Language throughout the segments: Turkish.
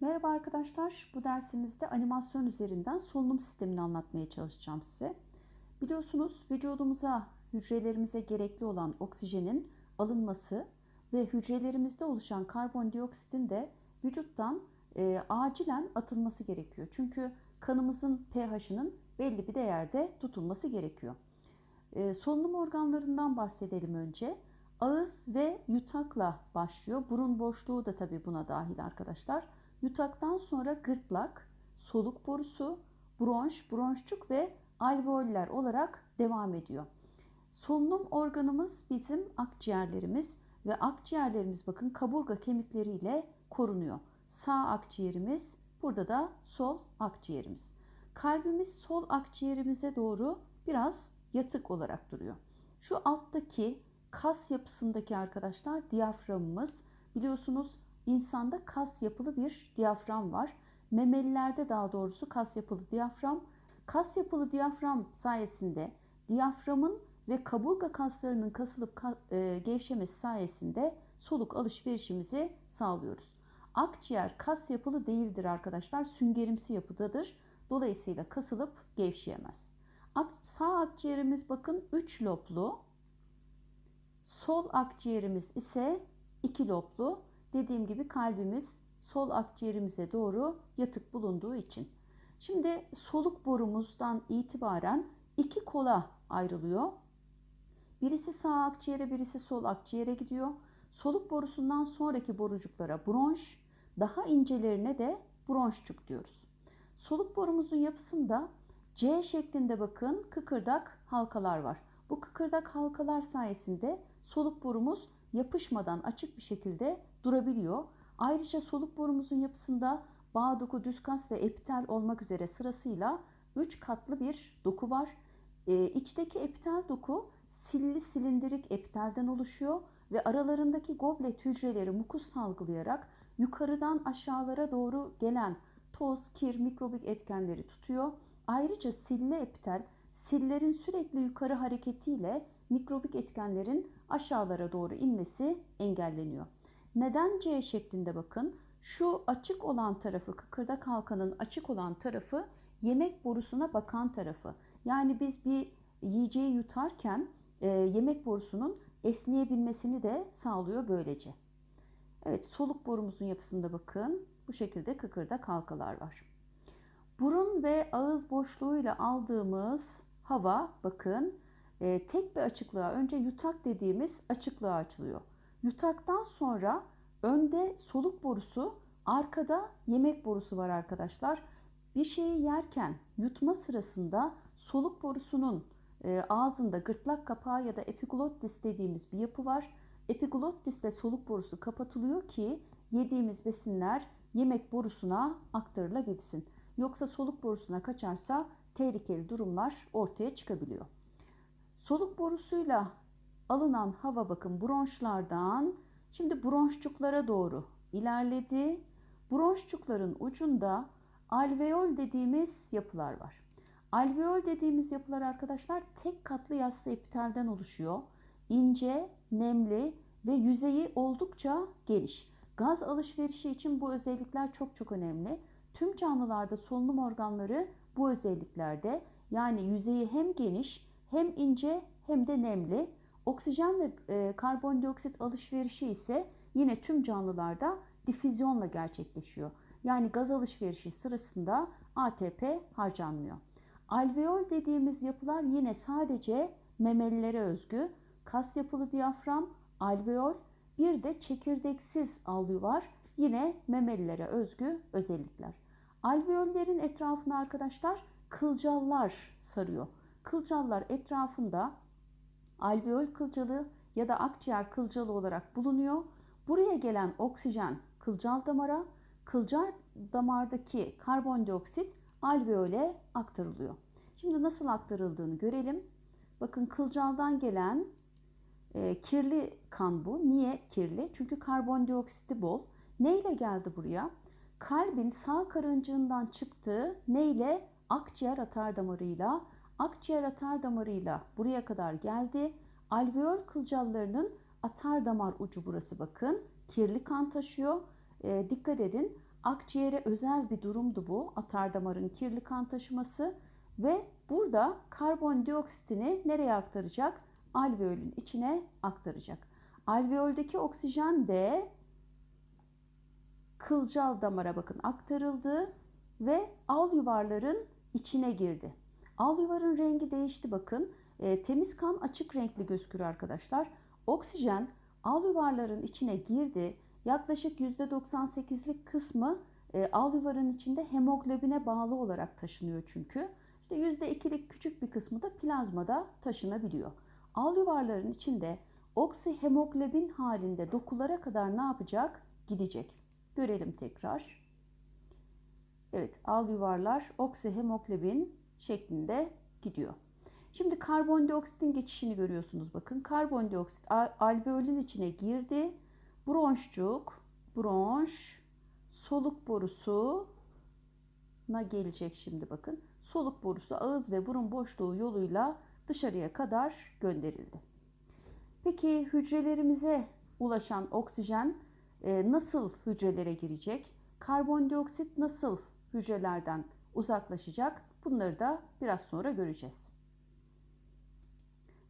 Merhaba arkadaşlar. Bu dersimizde animasyon üzerinden solunum sistemini anlatmaya çalışacağım size. Biliyorsunuz vücudumuza, hücrelerimize gerekli olan oksijenin alınması ve hücrelerimizde oluşan karbondioksitin de vücuttan e, acilen atılması gerekiyor. Çünkü kanımızın pH'ının belli bir değerde tutulması gerekiyor. E, solunum organlarından bahsedelim önce. Ağız ve yutakla başlıyor. Burun boşluğu da tabii buna dahil arkadaşlar. Yutaktan sonra gırtlak, soluk borusu, bronş, bronşçuk ve alveoller olarak devam ediyor. Solunum organımız bizim akciğerlerimiz ve akciğerlerimiz bakın kaburga kemikleriyle korunuyor. Sağ akciğerimiz, burada da sol akciğerimiz. Kalbimiz sol akciğerimize doğru biraz yatık olarak duruyor. Şu alttaki kas yapısındaki arkadaşlar diyaframımız biliyorsunuz insanda kas yapılı bir diyafram var. Memelilerde daha doğrusu kas yapılı diyafram. Kas yapılı diyafram sayesinde diyaframın ve kaburga kaslarının kasılıp e, gevşemesi sayesinde soluk alışverişimizi sağlıyoruz. Akciğer kas yapılı değildir arkadaşlar. Süngerimsi yapıdadır. Dolayısıyla kasılıp gevşeyemez. Sağ akciğerimiz bakın 3 loblu. Sol akciğerimiz ise 2 loblu. Dediğim gibi kalbimiz sol akciğerimize doğru yatık bulunduğu için. Şimdi soluk borumuzdan itibaren iki kola ayrılıyor. Birisi sağ akciğere, birisi sol akciğere gidiyor. Soluk borusundan sonraki borucuklara bronş, daha incelerine de bronşçuk diyoruz. Soluk borumuzun yapısında C şeklinde bakın kıkırdak halkalar var. Bu kıkırdak halkalar sayesinde soluk borumuz yapışmadan açık bir şekilde durabiliyor. Ayrıca soluk borumuzun yapısında bağ doku, düz kas ve epitel olmak üzere sırasıyla 3 katlı bir doku var. Ee, içteki epitel doku silli silindirik epitelden oluşuyor ve aralarındaki goblet hücreleri mukus salgılayarak yukarıdan aşağılara doğru gelen toz, kir, mikrobik etkenleri tutuyor. Ayrıca silli epitel sillerin sürekli yukarı hareketiyle mikrobik etkenlerin aşağılara doğru inmesi engelleniyor. Neden C şeklinde bakın? Şu açık olan tarafı, kıkırdak halkanın açık olan tarafı yemek borusuna bakan tarafı. Yani biz bir yiyeceği yutarken e, yemek borusunun esneyebilmesini de sağlıyor böylece. Evet soluk borumuzun yapısında bakın bu şekilde kıkırdak halkalar var. Burun ve ağız boşluğuyla aldığımız hava bakın e, tek bir açıklığa önce yutak dediğimiz açıklığa açılıyor. Yutaktan sonra önde soluk borusu, arkada yemek borusu var arkadaşlar. Bir şeyi yerken yutma sırasında soluk borusunun e, ağzında gırtlak kapağı ya da epiglottis dediğimiz bir yapı var. Epiglottis ile soluk borusu kapatılıyor ki yediğimiz besinler yemek borusuna aktarılabilsin. Yoksa soluk borusuna kaçarsa tehlikeli durumlar ortaya çıkabiliyor. Soluk borusuyla alınan hava bakın bronşlardan şimdi bronşçuklara doğru ilerledi. Bronşçukların ucunda alveol dediğimiz yapılar var. Alveol dediğimiz yapılar arkadaşlar tek katlı yassı epitelden oluşuyor. İnce, nemli ve yüzeyi oldukça geniş. Gaz alışverişi için bu özellikler çok çok önemli. Tüm canlılarda solunum organları bu özelliklerde yani yüzeyi hem geniş hem ince hem de nemli. Oksijen ve e, karbondioksit alışverişi ise yine tüm canlılarda difüzyonla gerçekleşiyor. Yani gaz alışverişi sırasında ATP harcanmıyor. Alveol dediğimiz yapılar yine sadece memelilere özgü. Kas yapılı diyafram, alveol, bir de çekirdeksiz alüvar yine memelilere özgü özellikler. Alveollerin etrafına arkadaşlar kılcallar sarıyor. Kılcallar etrafında alveol kılcalı ya da akciğer kılcalı olarak bulunuyor. Buraya gelen oksijen kılcal damara, kılcal damardaki karbondioksit alveole aktarılıyor. Şimdi nasıl aktarıldığını görelim. Bakın kılcaldan gelen e, kirli kan bu. Niye kirli? Çünkü karbondioksiti bol. Neyle geldi buraya? Kalbin sağ karıncığından çıktığı neyle? Akciğer atar damarıyla. Akciğer atar damarıyla buraya kadar geldi. Alveol kılcallarının atar damar ucu burası bakın. Kirli kan taşıyor. E, dikkat edin. Akciğere özel bir durumdu bu. Atar damarın kirli kan taşıması ve burada karbondioksitini nereye aktaracak? Alveolün içine aktaracak. Alveoldeki oksijen de kılcal damara bakın aktarıldı ve al yuvarların içine girdi. Al yuvarın rengi değişti bakın. E, temiz kan açık renkli gözükür arkadaşlar. Oksijen al yuvarların içine girdi. Yaklaşık %98'lik kısmı e, al yuvarın içinde hemoglobine bağlı olarak taşınıyor çünkü. İşte %2'lik küçük bir kısmı da plazmada taşınabiliyor. Al yuvarların içinde oksihemoglobin halinde dokulara kadar ne yapacak? Gidecek. Görelim tekrar. Evet, al yuvarlar oksihemoglobin şeklinde gidiyor. Şimdi karbondioksitin geçişini görüyorsunuz bakın. Karbondioksit alveolün içine girdi. Bronşcuk, bronş, soluk borusu na gelecek şimdi bakın. Soluk borusu ağız ve burun boşluğu yoluyla dışarıya kadar gönderildi. Peki hücrelerimize ulaşan oksijen e, nasıl hücrelere girecek? Karbondioksit nasıl hücrelerden uzaklaşacak? Bunları da biraz sonra göreceğiz.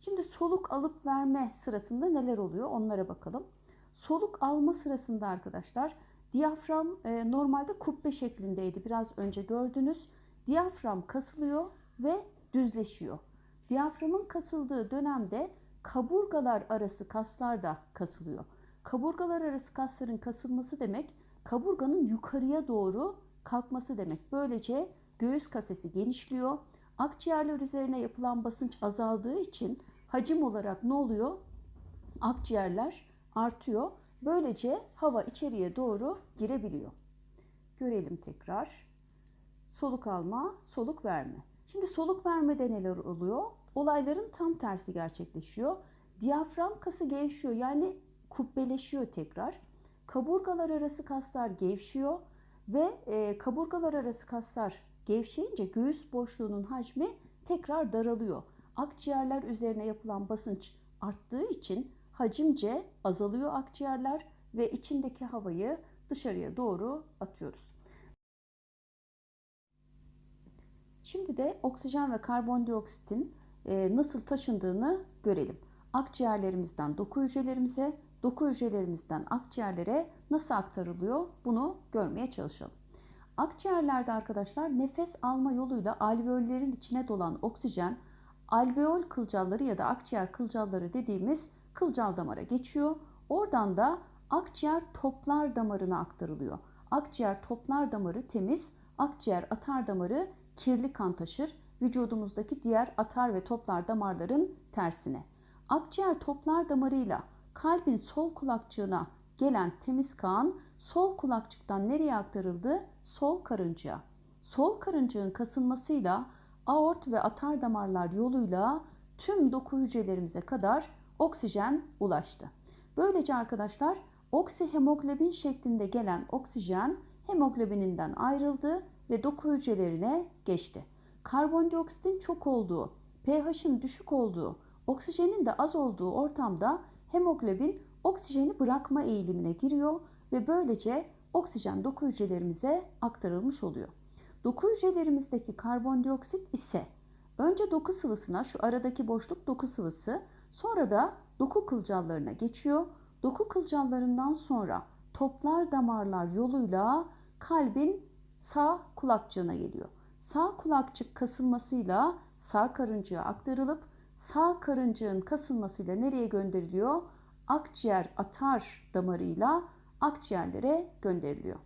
Şimdi soluk alıp verme sırasında neler oluyor onlara bakalım. Soluk alma sırasında arkadaşlar diyafram e, normalde kubbe şeklindeydi. Biraz önce gördünüz. Diyafram kasılıyor ve düzleşiyor. Diyaframın kasıldığı dönemde kaburgalar arası kaslar da kasılıyor. Kaburgalar arası kasların kasılması demek kaburganın yukarıya doğru kalkması demek. Böylece göğüs kafesi genişliyor. Akciğerler üzerine yapılan basınç azaldığı için hacim olarak ne oluyor? Akciğerler artıyor. Böylece hava içeriye doğru girebiliyor. Görelim tekrar. Soluk alma, soluk verme. Şimdi soluk vermede neler oluyor? Olayların tam tersi gerçekleşiyor. Diyafram kası gevşiyor yani kubbeleşiyor tekrar. Kaburgalar arası kaslar gevşiyor ve e, kaburgalar arası kaslar gevşeyince göğüs boşluğunun hacmi tekrar daralıyor. Akciğerler üzerine yapılan basınç arttığı için hacimce azalıyor akciğerler ve içindeki havayı dışarıya doğru atıyoruz. Şimdi de oksijen ve karbondioksitin e, nasıl taşındığını görelim. Akciğerlerimizden doku hücrelerimize, doku hücrelerimizden akciğerlere nasıl aktarılıyor bunu görmeye çalışalım. Akciğerlerde arkadaşlar nefes alma yoluyla alveollerin içine dolan oksijen alveol kılcalları ya da akciğer kılcalları dediğimiz kılcal damara geçiyor. Oradan da akciğer toplar damarına aktarılıyor. Akciğer toplar damarı temiz, akciğer atar damarı kirli kan taşır. Vücudumuzdaki diğer atar ve toplar damarların tersine. Akciğer toplar damarıyla kalbin sol kulakçığına gelen temiz kan sol kulakçıktan nereye aktarıldı? Sol karıncaya. Sol karıncığın kasılmasıyla aort ve atar damarlar yoluyla tüm doku hücrelerimize kadar oksijen ulaştı. Böylece arkadaşlar oksihemoglobin şeklinde gelen oksijen hemoglobininden ayrıldı ve doku hücrelerine geçti. Karbondioksitin çok olduğu, pH'in düşük olduğu, oksijenin de az olduğu ortamda hemoglobin oksijeni bırakma eğilimine giriyor ve böylece oksijen doku hücrelerimize aktarılmış oluyor. Doku hücrelerimizdeki karbondioksit ise önce doku sıvısına şu aradaki boşluk doku sıvısı sonra da doku kılcallarına geçiyor. Doku kılcallarından sonra toplar damarlar yoluyla kalbin sağ kulakçığına geliyor. Sağ kulakçık kasılmasıyla sağ karıncaya aktarılıp sağ karıncığın kasılmasıyla nereye gönderiliyor? Akciğer atar damarıyla akciğerlere gönderiliyor.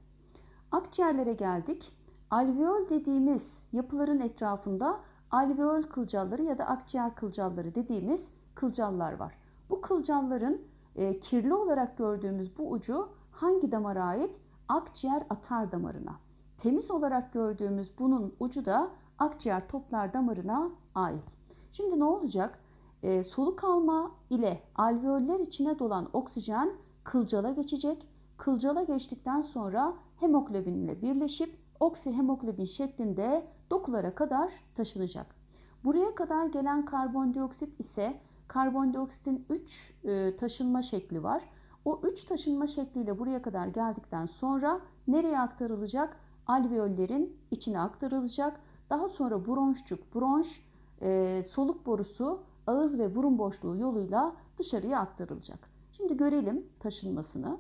Akciğerlere geldik. Alveol dediğimiz yapıların etrafında alveol kılcalları ya da akciğer kılcalları dediğimiz kılcallar var. Bu kılcalların e, kirli olarak gördüğümüz bu ucu hangi damara ait? Akciğer atar damarına. Temiz olarak gördüğümüz bunun ucu da akciğer toplar damarına ait. Şimdi ne olacak? E, soluk alma ile alveoller içine dolan oksijen kılcala geçecek. Kılcala geçtikten sonra hemoglobin ile birleşip oksihemoglobin şeklinde dokulara kadar taşınacak. Buraya kadar gelen karbondioksit ise karbondioksitin 3 e, taşınma şekli var. O üç taşınma şekliyle buraya kadar geldikten sonra nereye aktarılacak? Alveollerin içine aktarılacak. Daha sonra bronşçuk, bronş, e, soluk borusu, ağız ve burun boşluğu yoluyla dışarıya aktarılacak. Şimdi görelim taşınmasını.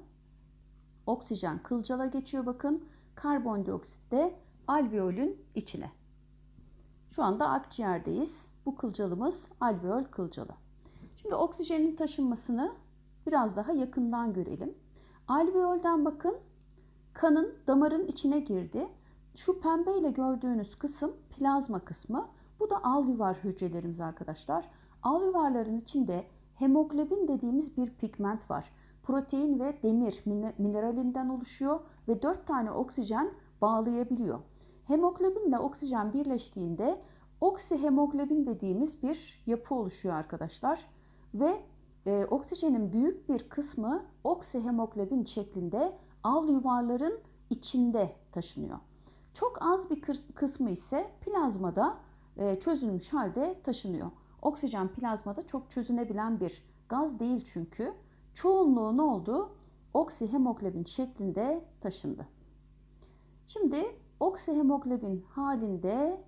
Oksijen kılcala geçiyor bakın. Karbondioksit de alveolün içine. Şu anda akciğerdeyiz. Bu kılcalımız alveol kılcalı. Şimdi oksijenin taşınmasını biraz daha yakından görelim. Alveolden bakın kanın damarın içine girdi. Şu pembeyle gördüğünüz kısım plazma kısmı. Bu da alüvar hücrelerimiz arkadaşlar. Alüvarların içinde hemoglobin dediğimiz bir pigment var. Protein ve demir mineralinden oluşuyor ve 4 tane oksijen bağlayabiliyor. Hemoglobin ile oksijen birleştiğinde oksihemoglobin dediğimiz bir yapı oluşuyor arkadaşlar. Ve e, oksijenin büyük bir kısmı oksihemoglobin şeklinde al yuvarların içinde taşınıyor. Çok az bir kısmı ise plazmada çözülmüş halde taşınıyor. Oksijen plazmada çok çözünebilen bir gaz değil çünkü. Çoğunluğu ne oldu? Oksihemoglobin şeklinde taşındı. Şimdi oksihemoglobin halinde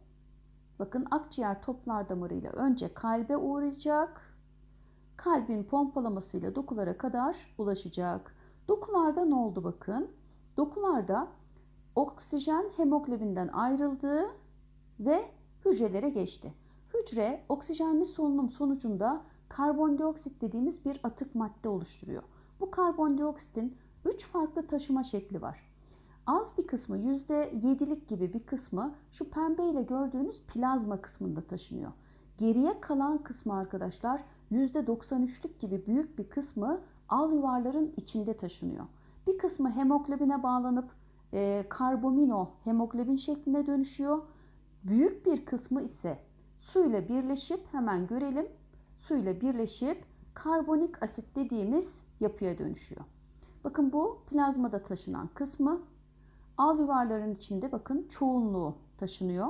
bakın akciğer toplar damarıyla önce kalbe uğrayacak. Kalbin pompalamasıyla dokulara kadar ulaşacak. Dokularda ne oldu bakın? Dokularda oksijen hemoglobinden ayrıldı ve hücrelere geçti. Hücre oksijenli solunum sonucunda karbondioksit dediğimiz bir atık madde oluşturuyor. Bu karbondioksitin 3 farklı taşıma şekli var. Az bir kısmı %7'lik gibi bir kısmı şu pembe ile gördüğünüz plazma kısmında taşınıyor. Geriye kalan kısmı arkadaşlar %93'lük gibi büyük bir kısmı al yuvarların içinde taşınıyor. Bir kısmı hemoglobine bağlanıp e, karbamino hemoglobin şekline dönüşüyor. Büyük bir kısmı ise suyla birleşip hemen görelim suyla birleşip karbonik asit dediğimiz yapıya dönüşüyor. Bakın bu plazmada taşınan kısmı al yuvarların içinde bakın çoğunluğu taşınıyor.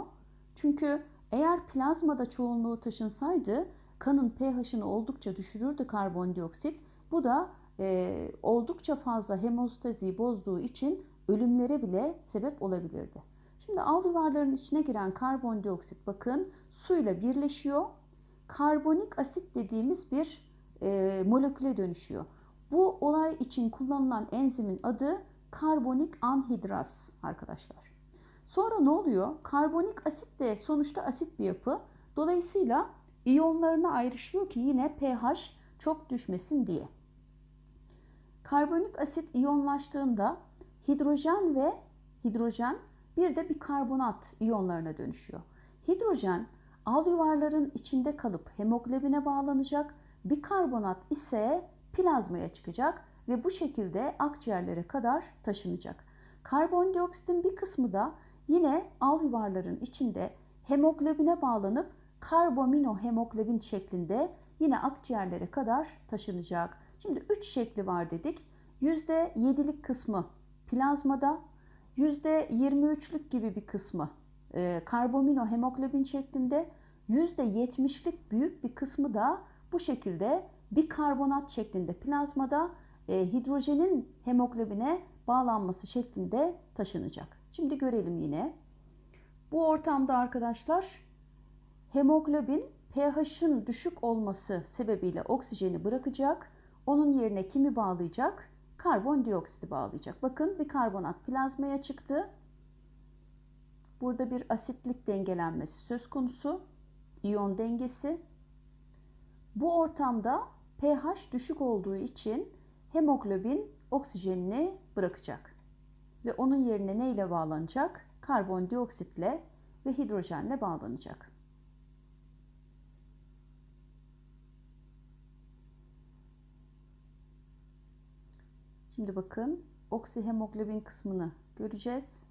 Çünkü eğer plazmada çoğunluğu taşınsaydı kanın pH'ını oldukça düşürürdü karbondioksit. Bu da e, oldukça fazla hemostaziyi bozduğu için ölümlere bile sebep olabilirdi. Şimdi al yuvarların içine giren karbondioksit bakın suyla birleşiyor. Karbonik asit dediğimiz bir e, moleküle dönüşüyor. Bu olay için kullanılan enzimin adı karbonik anhidraz arkadaşlar. Sonra ne oluyor? Karbonik asit de sonuçta asit bir yapı. Dolayısıyla iyonlarına ayrışıyor ki yine pH çok düşmesin diye. Karbonik asit iyonlaştığında hidrojen ve hidrojen bir de bir karbonat iyonlarına dönüşüyor. Hidrojen al yuvarların içinde kalıp hemoglobine bağlanacak, bir karbonat ise plazmaya çıkacak ve bu şekilde akciğerlere kadar taşınacak. Karbondioksitin bir kısmı da yine al yuvarların içinde hemoglobine bağlanıp karbamino hemoglobin şeklinde yine akciğerlere kadar taşınacak. Şimdi 3 şekli var dedik. %7'lik kısmı plazmada, %23'lük gibi bir kısmı e, karbamino hemoglobin şeklinde, %70'lik büyük bir kısmı da bu şekilde bir karbonat şeklinde plazmada e, hidrojenin hemoglobine bağlanması şeklinde taşınacak. Şimdi görelim yine. Bu ortamda arkadaşlar hemoglobin pH'ın düşük olması sebebiyle oksijeni bırakacak. Onun yerine kimi bağlayacak? Karbondioksiti bağlayacak. Bakın bir karbonat plazmaya çıktı. Burada bir asitlik dengelenmesi söz konusu. İyon dengesi. Bu ortamda pH düşük olduğu için hemoglobin oksijenini bırakacak. Ve onun yerine ne ile bağlanacak? Karbondioksitle ve hidrojenle bağlanacak. Şimdi bakın oksihemoglobin kısmını göreceğiz.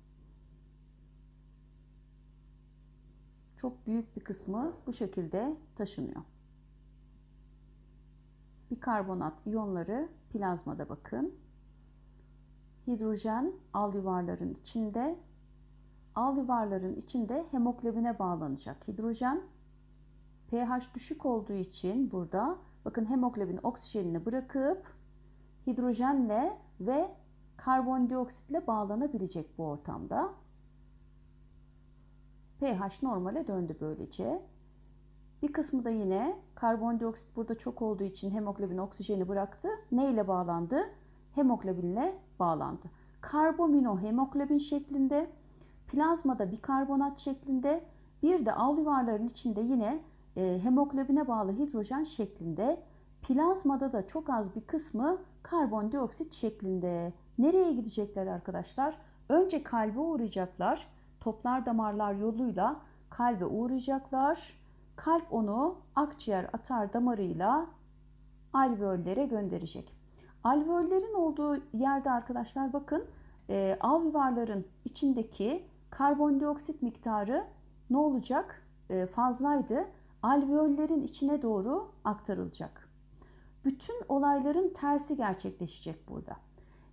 Çok büyük bir kısmı bu şekilde taşınıyor. Bikarbonat iyonları plazmada bakın. Hidrojen al yuvarların içinde. Al yuvarların içinde hemoglobine bağlanacak hidrojen. pH düşük olduğu için burada bakın hemoglobin oksijenini bırakıp hidrojenle ve karbondioksitle bağlanabilecek bu ortamda. pH normale döndü böylece. Bir kısmı da yine karbondioksit burada çok olduğu için hemoglobin oksijeni bıraktı. Ne ile bağlandı? Hemoglobinle bağlandı. Karbomino hemoglobin şeklinde, plazmada bikarbonat şeklinde, bir de al yuvarların içinde yine e, hemoglobine bağlı hidrojen şeklinde, plazmada da çok az bir kısmı karbondioksit şeklinde. Nereye gidecekler arkadaşlar? Önce kalbe uğrayacaklar. Toplar damarlar yoluyla kalbe uğrayacaklar. Kalp onu akciğer atar damarıyla alveollere gönderecek. Alveollerin olduğu yerde arkadaşlar bakın e, alveolların içindeki karbondioksit miktarı ne olacak? E, fazlaydı. Alveollerin içine doğru aktarılacak. Bütün olayların tersi gerçekleşecek burada.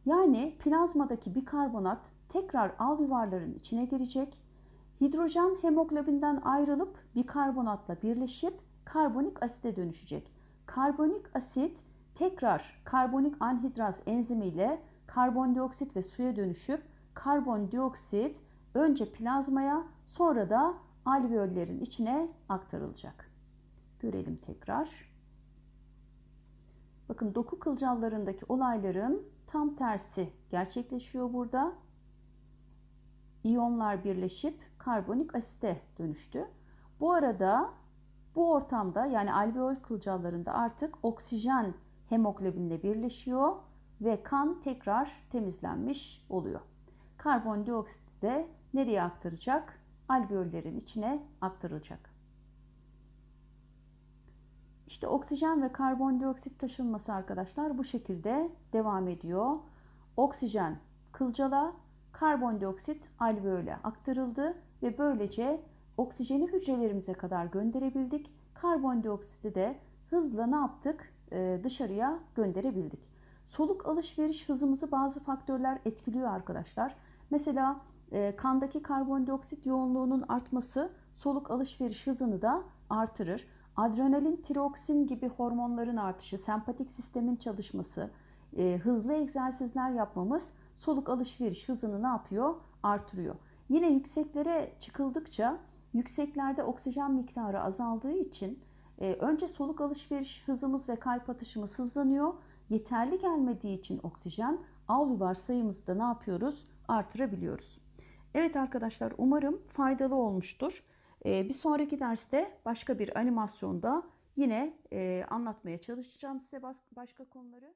Yani plazmadaki bikarbonat tekrar alveolların içine girecek. Hidrojen hemoglobinden ayrılıp bikarbonatla birleşip karbonik asite dönüşecek. Karbonik asit tekrar karbonik anhidraz enzimiyle karbondioksit ve suya dönüşüp karbondioksit önce plazmaya sonra da alveollerin içine aktarılacak. Görelim tekrar. Bakın doku kılcallarındaki olayların tam tersi gerçekleşiyor burada. İyonlar birleşip karbonik asite dönüştü. Bu arada bu ortamda yani alveol kılcallarında artık oksijen hemoglobinle birleşiyor ve kan tekrar temizlenmiş oluyor. Karbondioksit de nereye aktaracak? Alveollerin içine aktarılacak. İşte oksijen ve karbondioksit taşınması arkadaşlar bu şekilde devam ediyor. Oksijen kılcala, karbondioksit alveole aktarıldı ve böylece oksijeni hücrelerimize kadar gönderebildik. Karbondioksiti de hızla ne yaptık? Ee, dışarıya gönderebildik. Soluk alışveriş hızımızı bazı faktörler etkiliyor arkadaşlar. Mesela e, kandaki karbondioksit yoğunluğunun artması soluk alışveriş hızını da artırır. Adrenalin, tiroksin gibi hormonların artışı, sempatik sistemin çalışması, e, hızlı egzersizler yapmamız soluk alışveriş hızını ne yapıyor? Artırıyor. Yine yükseklere çıkıldıkça yükseklerde oksijen miktarı azaldığı için e, önce soluk alışveriş hızımız ve kalp atışımız hızlanıyor. Yeterli gelmediği için oksijen alüvar sayımızı da ne yapıyoruz? Artırabiliyoruz. Evet arkadaşlar umarım faydalı olmuştur. E, bir sonraki derste başka bir animasyonda yine e, anlatmaya çalışacağım size başka konuları.